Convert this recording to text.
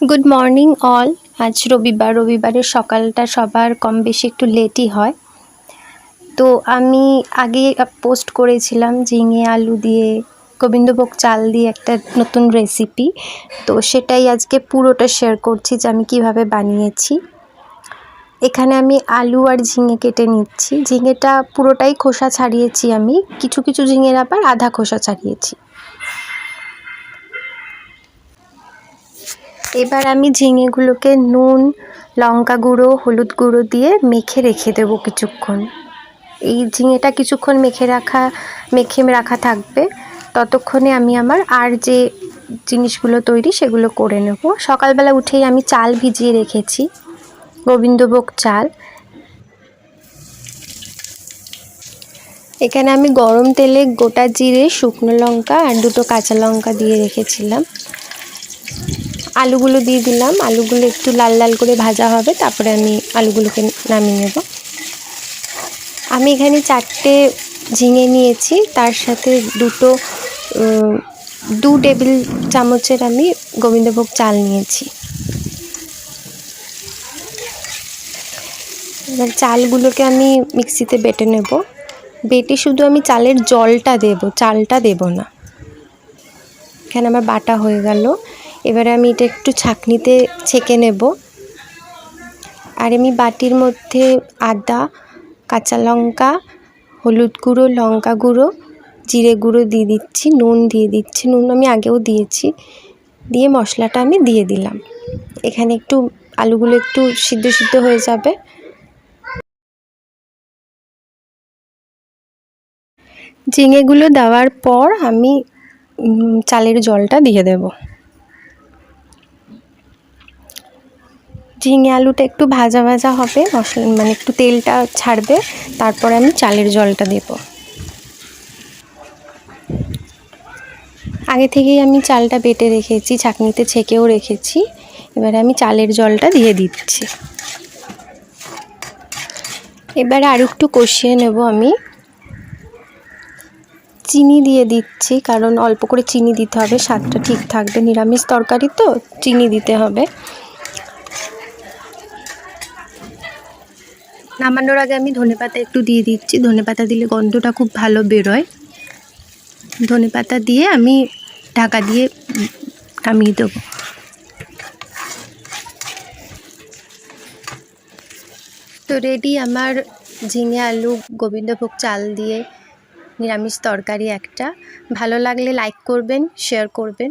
Good morning all আজ রবিবার রবিবারের সকালটা সবার কম বেশি একটু লেটই হয়। তো আমি আগে পোস্ট করেছিলাম ঝিঙে আলু দিয়ে, গোবিন্দভোগ চাল দিয়ে একটা নতুন রেসিপি তো সেটাই আজকে পুরোটা শেয়ার করছি যে আমি কীভাবে বানিয়েছি। এখানে আমি আলু আর ঝিঙে কেটে নিচ্ছি। ঝিঙেটা পুরোটাই খোসা ছাড়িয়েছি আমি। কিছু কিছু ঝিঙের আবার আধা খোসা ছাড়িয়েছি। এবার আমি ঝিঙেগুলোকে নুন, লঙ্কা গুঁড়ো, হলুদ গুঁড়ো দিয়ে মেখে রেখে দেবো কিছুক্ষণ। এই ঝিঙেটা কিছুক্ষণ মেখে রাখা মেখে রাখা থাকবে। ততক্ষণে আমি আমার আর যে জিনিসগুলো তৈরি সেগুলো করে নেব। সকালবেলা উঠেই আমি চাল ভিজিয়ে রেখেছি, গোবিন্দভোগ চাল। এখানে আমি গরম তেলে গোটা জিরে, শুকনো লঙ্কা আর দুটো কাঁচা লঙ্কা দিয়ে রেখেছিলাম। আলুগুলো দিয়ে দিলাম। আলুগুলো একটু লাল লাল করে ভাজা হবে, তারপরে আমি আলুগুলোকে নামিয়ে নেব। আমি এখানে চারটে ঝিঙে নিয়েছি, তার সাথে দুটো দু টেবিল চামচের আমি গোবিন্দভোগ চাল নিয়েছি। এবার চালগুলোকে আমি মিক্সিতে বেটে নেব। বেটে শুধু আমি চালের জলটা দেব, চালটা দেব না। এখানে আমার বাটা হয়ে গেল। এবারে আমি এটা একটু ছাঁকনিতে ছেঁকে নেব। আর আমি বাটির মধ্যে আদা, কাঁচা লঙ্কা, হলুদ গুঁড়ো, লঙ্কা গুঁড়ো, জিরে গুঁড়ো দিয়ে দিচ্ছি, নুন দিয়ে দিচ্ছি, নুন আমি আগেও দিয়েছি। দিয়ে মশলাটা আমি দিয়ে দিলাম। এখানে একটু আলুগুলো একটু সিদ্ধ সিদ্ধ হয়ে যাবে। ঝিঙেগুলো দেওয়ার পর আমি চালের জলটা দিয়ে দেব। ঝিঙে আলুটা একটু ভাজা ভাজা হবে, মশলা মানে একটু তেলটা ছাড়বে, তারপরে আমি চালের জলটা দেব। আগে থেকেই আমি চালটা বেটে রেখেছি, ছাঁকনিতে ছেঁকেও রেখেছি, এবারে আমি চালের জলটা দিয়ে দিচ্ছি। এবারে আর একটু কষিয়ে নেব আমি। চিনি দিয়ে দিচ্ছি, কারণ অল্প করে চিনি দিতে হবে, স্বাদটা ঠিক থাকবে। নিরামিষ তরকারি তো, চিনি দিতে হবে। নামানোর আগে আমি ধনেপাতা একটু দিয়ে দিচ্ছি। ধনেপাতা দিলে গন্ধটা খুব ভালো বেরোয়। ধনেপাতা দিয়ে আমি ঢাকা দিয়ে নামিয়ে দেবো। তো রেডি আমার ঝিঙে, আলু, গোবিন্দভোগ চাল দিয়ে নিরামিষ তরকারি একটা। ভালো লাগলে লাইক করবেন শেয়ার করবেন।